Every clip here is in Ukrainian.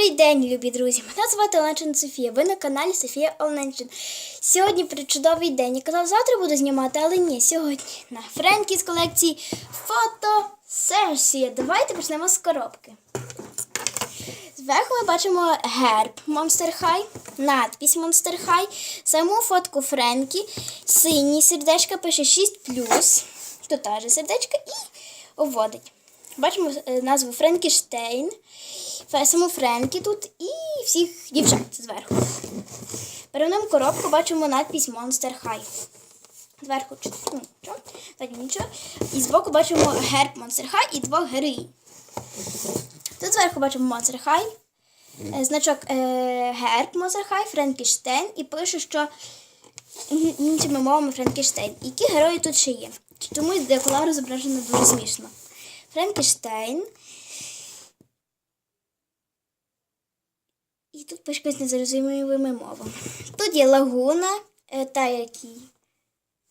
Добрий день, любі друзі! Мене звати Оленчин Софія. Ви на каналі Софія Оленчин. Сьогодні причудовий день. Я казав, завтра буду знімати, але ні, сьогодні на Френкі з колекції фотосесія. Давайте почнемо з коробки. Зверху ми бачимо герб Monster High, надпись Monster High, саму фотку Френкі, синій сердечка пише 6 тут теж сердечко і обводить. Бачимо е, назву Френкіштейн, Фе- саму Френкі тут і всіх дівчат зверху. Перевернемо коробку, бачимо надпись Monster High. Зверху ну, нічого, ззаді нічого. І збоку бачимо герб Monster High і двох героїв. Тут зверху бачимо Monster High, е, значок е, герб Monster High, Френкіштейн і пише, що ін- іншими мовами Френкіштейн. Які герої тут ще є? Чомусь деколару зображено дуже смішно. Френкіштейн. І тут пише якось незрозумілими мовами. Тут є лагуна, е, та який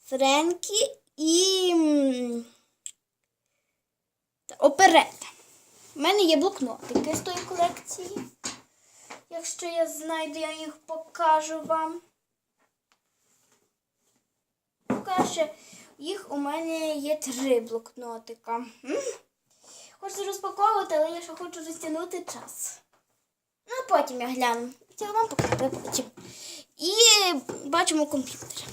Френкі і оперета. У мене є блокнотики з тої колекції. Якщо я знайду, я їх покажу вам. Покаже, їх у мене є три блокнотика. Хочу розпаковувати, але я ще хочу розтягнути час. Ну, а потім я гляну. Це вам покажу потім. І бачимо комп'ютер.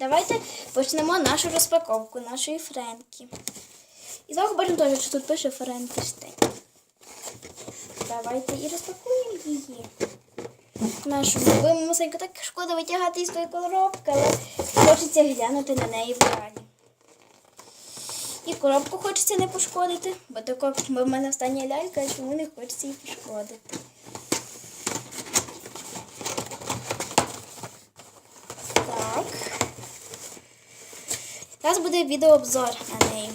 Давайте почнемо нашу розпаковку нашої Френкі. І знову бачимо теж, що тут пише Френкіштейн. Давайте і розпакуємо її. Нашу любиму мусеньку так шкода витягати із тої коробки, але хочеться глянути на неї в реалі. Коробку хочеться не пошкодити, бо тако, в мене остання лялька, чому не хочеться її пошкодити. Так. Зараз буде відеообзор на неї.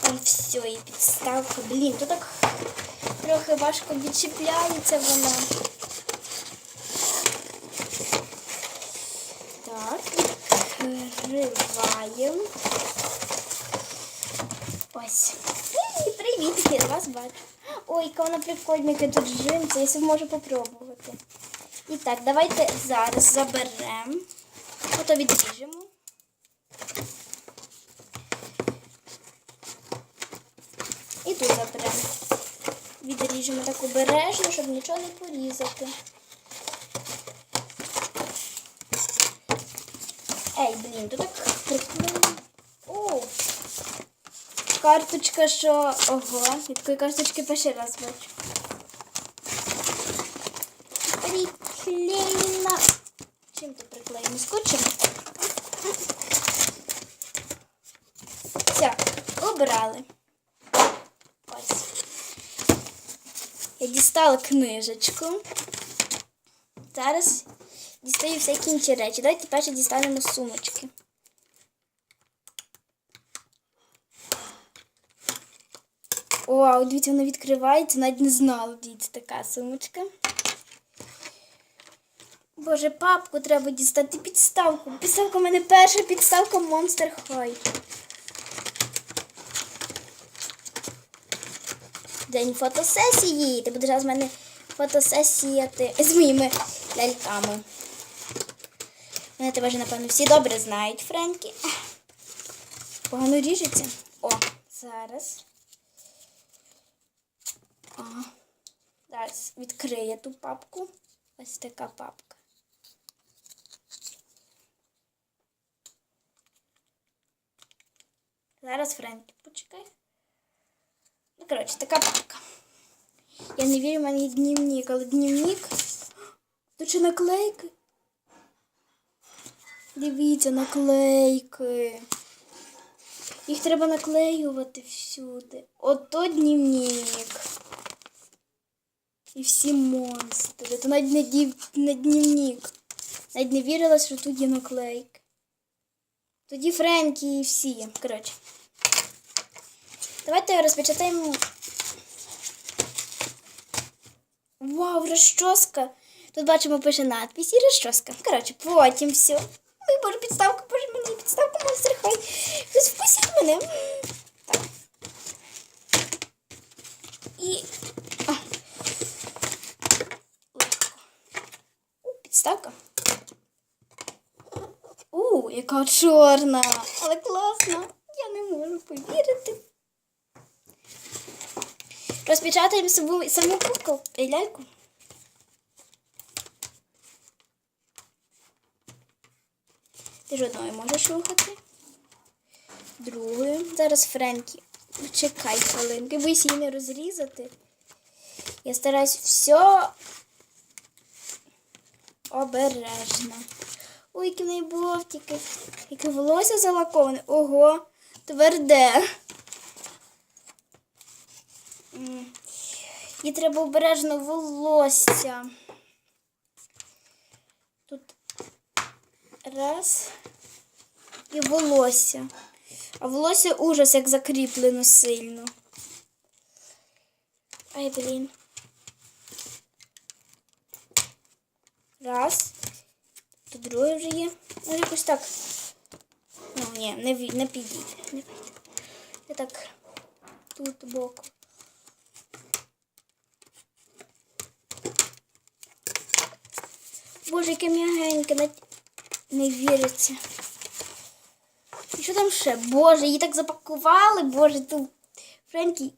Там все, і підставка. Блін, тут так трохи важко відчіпляється вона. Так, відкриваємо. Ось. Привіт, привіт, я вас бачу. Ой, яка вона прикольна, яка тут джинси, я можу попробувати. І так, давайте зараз заберемо. Ото відріжемо. І тут заберемо. Відріжемо так обережно, щоб нічого не порізати. Ей, блін, тут так прикольно. О! Карточка, що. Ого, я такої карточки перший раз бачу. Приклеєна. Чим ти приклеїмо? Скотчем? Все, обрали. Ось. Я дістала книжечку. Зараз дістаю всякі інші речі. Давайте перше дістанемо сумочки. Вау, дивіться, вона відкривається, навіть не знала, дивіться, така сумочка. Боже, папку треба дістати підставку. Підставка в мене перша підставка Monster High. День фотосесії. Ти будеш зараз в мене фотосесіяти з моїми ляльками. Мене тебе вже, напевно, всі добре знають, Френкі. Погано ріжеться. О, зараз. О, зараз відкриє ту папку. Ось така папка. Зараз Френкі, почекай. Ну, коротше, така папка. Я не вірю, в мене є дневник, але дневник. Тут ще наклейки. Дивіться, наклейки. Їх треба наклеювати всюди. Ото дневник. І всі монстри. Це навіть не, дів... не дневник. Навіть не вірила, що тут є наклейки. Тоді Френкі і всі. Коротше. Давайте розпечатаємо. Вау, розчоска. Тут бачимо, пише надпись і розчоска. Коротше, потім все підставкою, боже, підставка, боже, мені підставка монстр, хай. Хтось мене. Так. І. А. О, підставка. У, яка чорна! Але класна! Я не можу повірити. Розпечатаємо саму саму кукол і ляльку. Ти ж одною можеш рухати. Другою. Зараз Френкі. Чекай хвилинки, боюсь її не розрізати. Я стараюсь все обережно. Ой, які в неї бовтики. Яке волосся залаковане. Ого, тверде. Їй треба обережно волосся. Тут раз. І волосся. А волосся ужас, як закріплено сильно. Ай, блін. Раз. Тут друге вже є. Ну, якось так. Ну, ні, не, не підійде. Не підійде. Я так тут боку. Боже, яке м'ягеньке, не віриться. І що там ще? Боже, її так запакували. Боже, тут Френкі.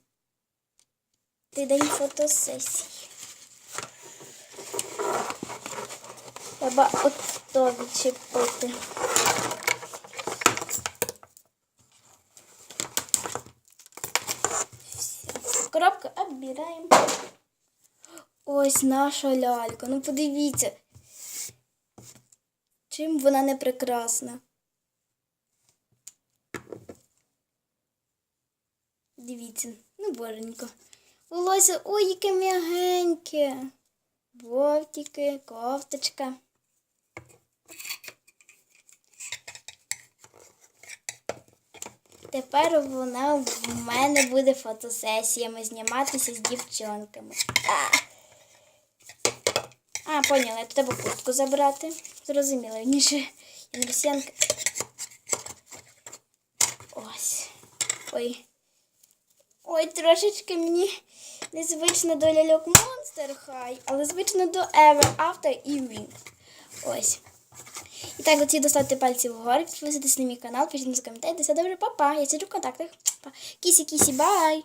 Ти день фотосесії. Треба от то відчепити. Коробку оббираємо. Ось наша лялька. Ну подивіться. Чим вона не прекрасна. Дивіться, ну боженько. Волосся, ой, яке м'ягеньке. Бовтики, кофточка. Тепер вона в мене буде фотосесіями зніматися з дівчонками. А, а поняла, я треба куртку забрати. Я не росіянка. Ось. Ой. Ой, трошечки мені незвично до ляльок Monster High, але звично до Ever After і Wing. Ось. І так, оці доставте пальці вгору, підписуйтесь на мій канал, пишіть на коментарі, все добре, па-па. Я сиджу в контактах. Кісі-кісі, бай!